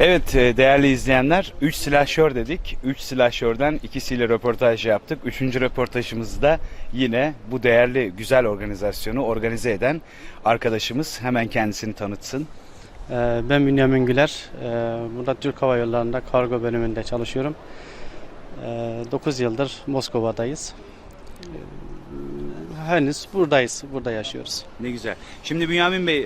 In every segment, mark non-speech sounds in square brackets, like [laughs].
Evet e, değerli izleyenler 3 silahşör dedik. 3 silahşörden ikisiyle röportaj yaptık. Üçüncü röportajımızda yine bu değerli güzel organizasyonu organize eden arkadaşımız hemen kendisini tanıtsın. Ee, Ben Bünyamin Güler. Ee, Burada Türk Hava Yolları'nda kargo bölümünde çalışıyorum. 9 yıldır Moskova'dayız. Henüz buradayız, burada yaşıyoruz. Ne güzel. Şimdi Bünyamin Bey,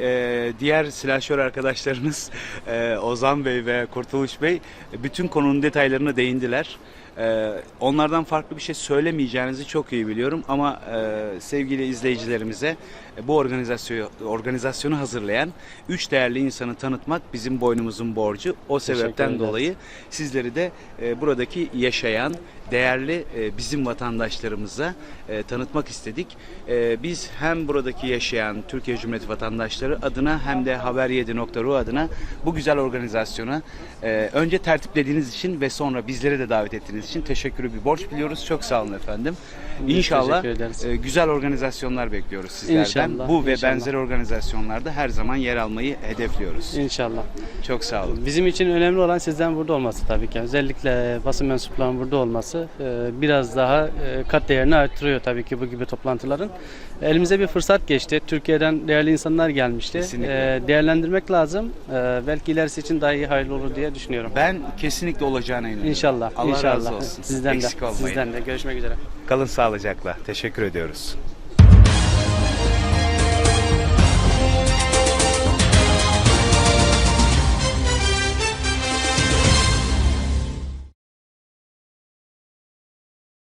e, diğer silahşör arkadaşlarınız [laughs] e, Ozan Bey ve Kurtuluş Bey e, bütün konunun detaylarına değindiler. E, Onlardan farklı bir şey söylemeyeceğinizi çok iyi biliyorum ama e, sevgili izleyicilerimize e, bu organizasyonu organizasyonu hazırlayan üç değerli insanı tanıtmak bizim boynumuzun borcu. O sebepten dolayı sizleri de e, buradaki yaşayan değerli e, bizim vatandaşlarımıza e, tanıtmak istedik. E, biz hem buradaki yaşayan Türkiye Cumhuriyeti vatandaşları adına hem de Haber7.ru adına bu güzel organizasyona e, önce tertiplediğiniz için ve sonra bizleri de davet ettiğiniz için teşekkürü bir borç biliyoruz. Çok sağ olun efendim. Biz İnşallah e, güzel organizasyonlar bekliyoruz sizlerden. İnşallah, bu ve inşallah. benzeri organizasyonlarda her zaman yer almayı hedefliyoruz. İnşallah. Çok sağ olun. Bizim için önemli olan sizden burada olması tabii ki. Özellikle basın mensuplarının burada olması e, biraz daha e, kat değerini arttırıyor tabii ki bu gibi toplantıların. Elimize bir fırsat geçti. Türkiye'den değerli insanlar gelmişti. Kesinlikle. E, Değerlendirmek lazım. Belki ilerisi için daha iyi hayırlı olur diye düşünüyorum. Ben kesinlikle olacağına inanıyorum. İnşallah. Allah inşallah. razı olsun. Sizden Eksik de. olmayın. Sizden de. Görüşmek üzere. Kalın sağlıcakla. Teşekkür ediyoruz.